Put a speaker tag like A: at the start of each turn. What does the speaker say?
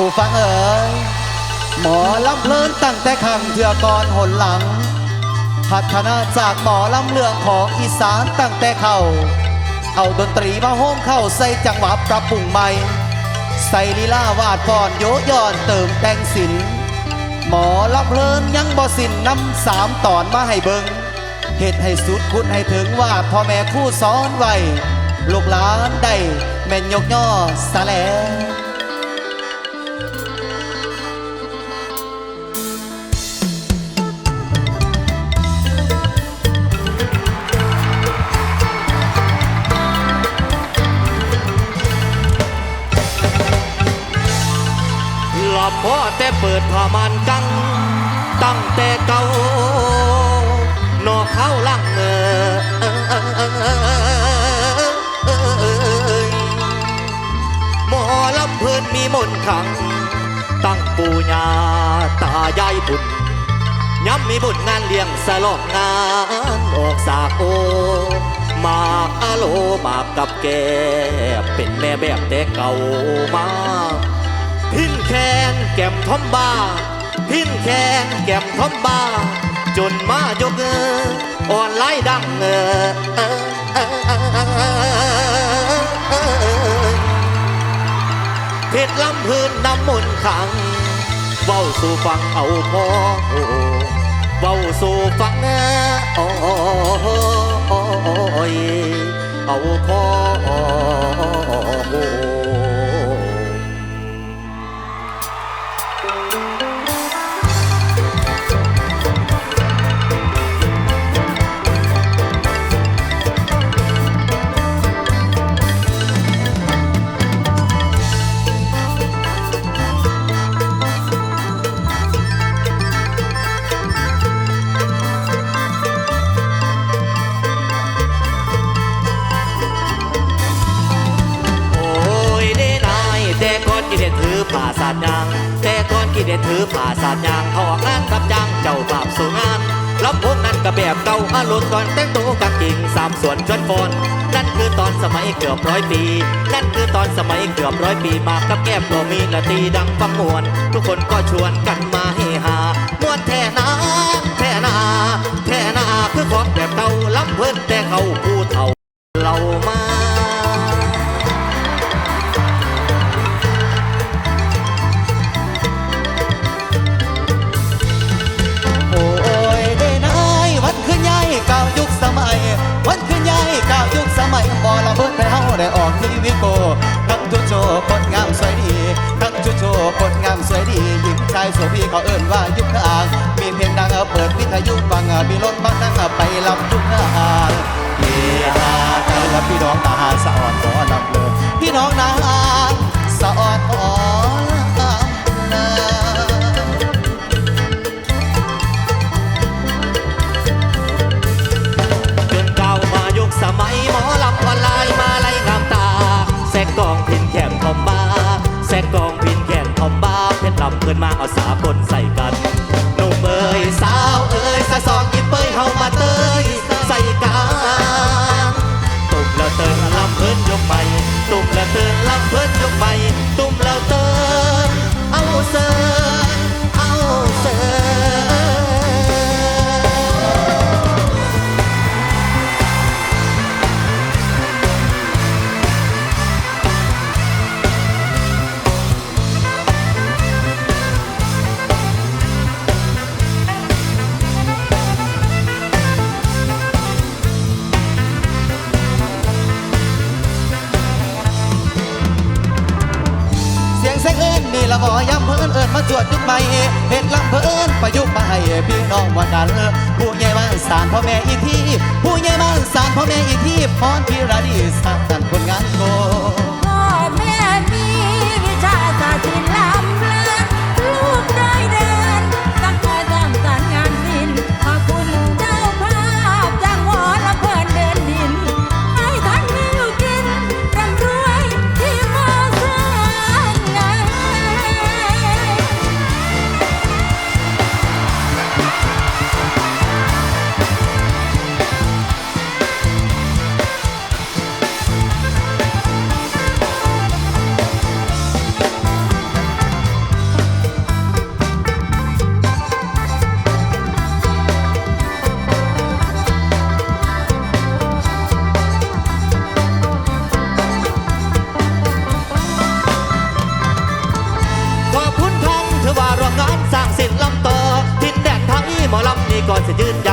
A: ผู้ฟังเอ๋ยหมอลำเพลินตั้งแต่ขังเถื่อก่อนหนหลัง พัฒนาจากหมอลำเลืองของอีสานตั้งแต่เขา เอาดนตรีมาโฮมเข้าใส่จังหวะปรับปรุงใหม่ ใส่ลีลาวาดก่อนโยย้อนเติมแต่งสินหมอลำเพลินยังบ่สินนำสามตอนมาให้เบิงเหตุให้สุดคุณให้ถึงว่าพ่อแม่คู่สอนไว้ลูกหลานได้แม่นยกย่อสะแล
B: พ่อแต่เปิดผ้ามันกัง ตั้งแต่เก่านอกเข้าลังเออหมอลำเพิ่นมีมนขัง ตั้งปูญาตายายบุญย้ำมีบุญงานเลี้ยงสลองงานออกสากโอมากอโลมากกับแกเป็นแม่แบบแต่เก่ามา พินแคนแก้มทอมบ้า พินแคนแก้มทอมบ้า จนมายกเอออ่อนไล่ดังเออเออเออเออเออเออเพชรลำพื้นน้ำมนต์ขังเว้าสู่ฟังเอาพอเว้าสู่ฟังโอ้ยเอาพอ กินเด็ดถือผ่าสาดยาง แต่ก่อนกินเด็ดถือผ่าสาดยางเขาออกงานกับจ้างเจ้าภาพสู่งานลำพงนั้นก็แบบเก่าอารมณ์ก่อนแต่งตัวกับกิ่งสามส่วนชวนฟอนนั่นคือตอนสมัยเกือบร้อยปี นั่นคือตอนสมัยเกือบร้อยปีมากับแก้มก็มีละตีดังฟังมวน ทุกคนก็ชวนกันมา วี
A: โกทั้งจุโจคนงามสวยดีทั้งจุโจคนงามสวยดีหญิงชายโสพีเขาเอิ่นว่ายุคทางมีเพลงดังเปิดวิทยุฟังมีรถบังนั่งไปลำทุกทางเฮียเธอพี่น้องนาสะอ่อนขอลำเลยพี่น้องนาสะอ่อนขอ
B: น กองพินแขมทอมบ้าแซกกองพินแขมทอมบ้าเพชรลำเกินมาเอาสาคนใส่กันหนุ่มเอ้ยสาวเอ้ยสะสองกินเปยเฮามาเตยใส่กันตุ่มแล้วเตินลำเพิ่นยกไปตุ่มแล้วเตินลำเพิ่นยกไปตุ
A: จวดยุคใหม่เห็ดลำเพิ่นประยุกต์มาให้พี่น้องวันนั้นผู้ใหญ่บ้านสารพ่อแม่อีทีผู้ใหญ่บ้านสารพ่อแม่อีทีพรพิรดีสร้างสรรค์ผลงานโก
C: พ่อแม่มีวิชาศาสตร์ ยืน